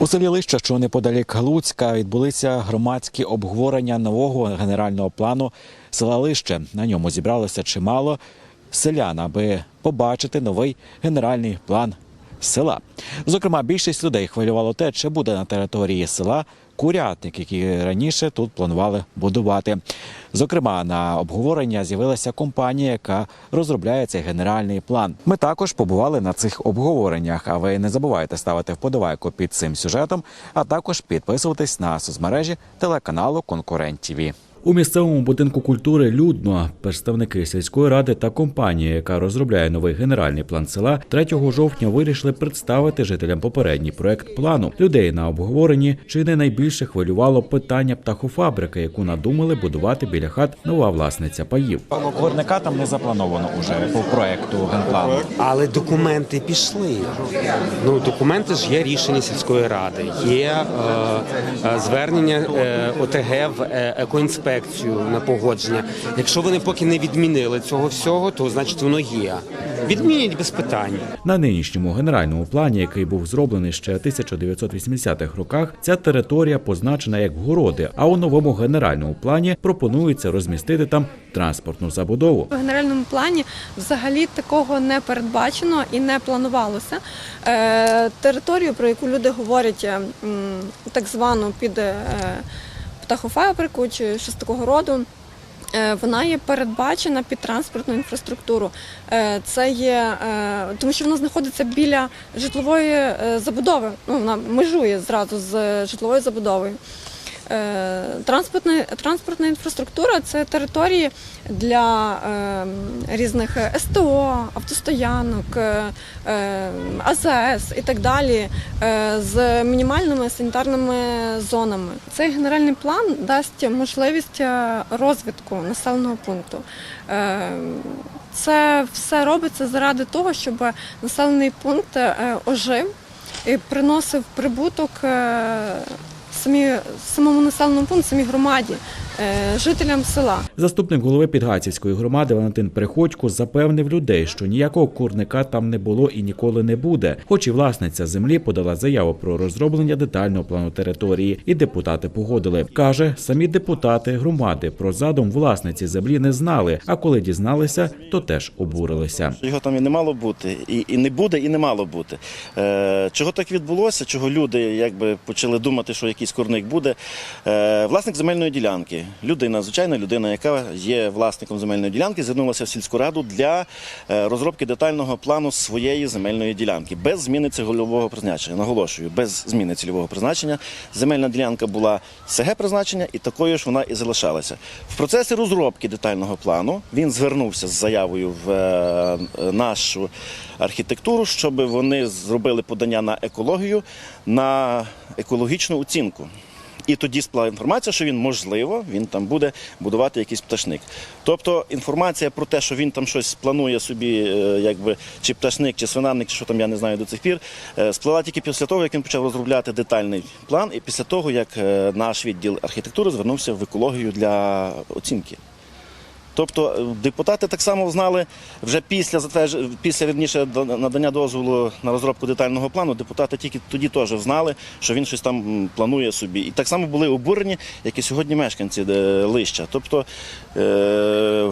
У селі Лища, що неподалік Луцька, відбулися громадські обговорення нового генерального плану села Лище. На ньому зібралося чимало селян, аби побачити новий генеральний план села. Зокрема, більшість людей хвилювало те, чи буде на території села курятник, який раніше тут планували будувати. Зокрема, на обговорення з'явилася компанія, яка розробляє цей генеральний план. Ми також побували на цих обговореннях. А ви не забувайте ставити вподобайку під цим сюжетом, а також підписуватись на соцмережі телеканалу Конкурент ТІВІ. У місцевому будинку культури людно представники сільської ради та компанія, яка розробляє новий генеральний план села, 3 жовтня вирішили представити жителям попередній проект плану. Людей на обговоренні чи не найбільше хвилювало питання птахофабрики, яку надумали будувати біля хат нова власниця паїв. Горника там не заплановано уже по проекту генплану. Але документи пішли. Ну документи ж є рішення сільської ради, є е, е, звернення е, ОТГ в е, екоінспекцію на погодження. Якщо вони поки не відмінили цього всього, то значить воно є. Відмінять без питань. На нинішньому генеральному плані, який був зроблений ще в 1980-х роках, ця територія позначена як городи. А у новому генеральному плані пропонується розмістити там транспортну забудову. В генеральному плані взагалі такого не передбачено і не планувалося. Е, територію, про яку люди говорять, е, так звану під е, птахофабрику чи щось такого роду. е, Вона є передбачена під транспортну інфраструктуру. Е, Це є е, тому, що вона знаходиться біля житлової забудови. Ну вона межує зразу з житловою забудовою. Е, Транспортна, транспортна інфраструктура це території для е, різних СТО, автостоянок, е, АЗС і так далі з мінімальними санітарними зонами. Цей генеральний план дасть можливість розвитку населеного пункту. Це все робиться заради того, щоб населений пункт ожив і приносив прибуток самі, самому населеному пункту, самій громаді, е, жителям села. Заступник голови Підгайцівської громади Валентин Приходько запевнив людей, що ніякого курника там не було і ніколи не буде. Хоч і власниця землі подала заяву про розроблення детального плану території, і депутати погодили. каже, самі депутати громади про задум власниці землі не знали. А коли дізналися, то теж обурилися. Його там і не мало бути, і, і не буде, і не мало бути. Е, чого так відбулося? Чого люди якби почали думати, що якийсь курник буде? Е, власник земельної ділянки, людина, звичайна людина, яка є власником земельної ділянки, звернулася в сільську раду для е, розробки детального плану своєї земельної ділянки без зміни цільового призначення. Наголошую, без зміни цільового призначення. Земельна ділянка була СГ призначення, і такою ж вона і залишалася. В процесі розробки детального плану він звернувся з заявою в е, нашу архітектуру, щоб вони зробили подання на екологію на екологічну оцінку. І тоді сплала інформація, що він можливо він там буде будувати якийсь пташник. Тобто інформація про те, що він там щось планує собі, е, якби чи пташник, чи свинарник, чи що там я не знаю до цих пір, е, сплила тільки після того, як він почав розробляти детальний план, і після того, як е, наш відділ архітектури звернувся в екологію для оцінки. Тобто е, депутати так само знали вже після після рівніше надання дозволу на розробку детального плану. Депутати тільки тоді теж знали, що він щось там планує собі. І так само були обурені, як і сьогодні мешканці е, лища. Тобто е...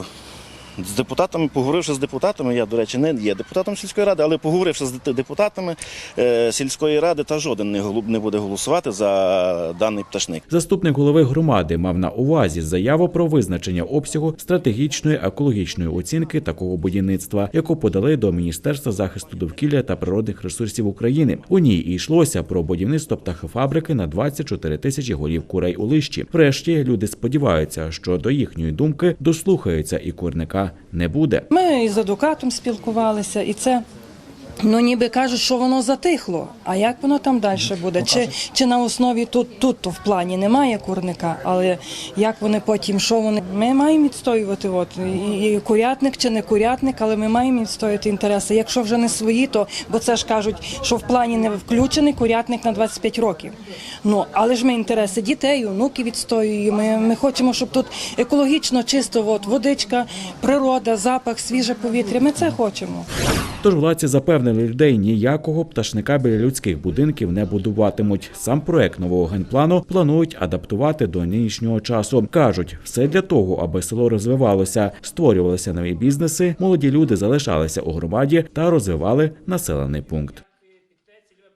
з депутатами, поговоривши з депутатами, я, до речі, не є депутатом сільської ради, але поговоривши з депутатами е... сільської ради, та жоден не голу- не буде голосувати за даний пташник. Заступник голови громади мав на увазі заяву про визначення обсягу стратегічної екологічної оцінки такого будівництва, яку подали до Міністерства захисту довкілля та природних ресурсів України. У ній йшлося про будівництво птахофабрики на 24 тисячі голів курей у лищі. Врешті люди сподіваються, що до їхньої думки дослухаються і курника не буде. Ми із адвокатом спілкувалися, і це. Ну, ніби кажуть, що воно затихло. А як воно там далі буде? Чи, чи на основі тут, тут то в плані немає курника, але як вони потім, що вони Ми маємо відстоювати от і, і курятник чи не курятник, але ми маємо відстоювати інтереси. Якщо вже не свої, то бо це ж кажуть, що в плані не включений курятник на 25 років. Ну але ж ми інтереси дітей, онуків відстоюємо. Ми, ми хочемо, щоб тут екологічно чисто, от водичка, природа, запах, свіже повітря. Ми це хочемо. Тож владці запевнили людей, ніякого пташника біля людських будинків не будуватимуть. Сам проект нового генплану планують адаптувати до нинішнього часу. кажуть, все для того, аби село розвивалося, створювалися нові бізнеси, молоді люди залишалися у громаді та розвивали населений пункт.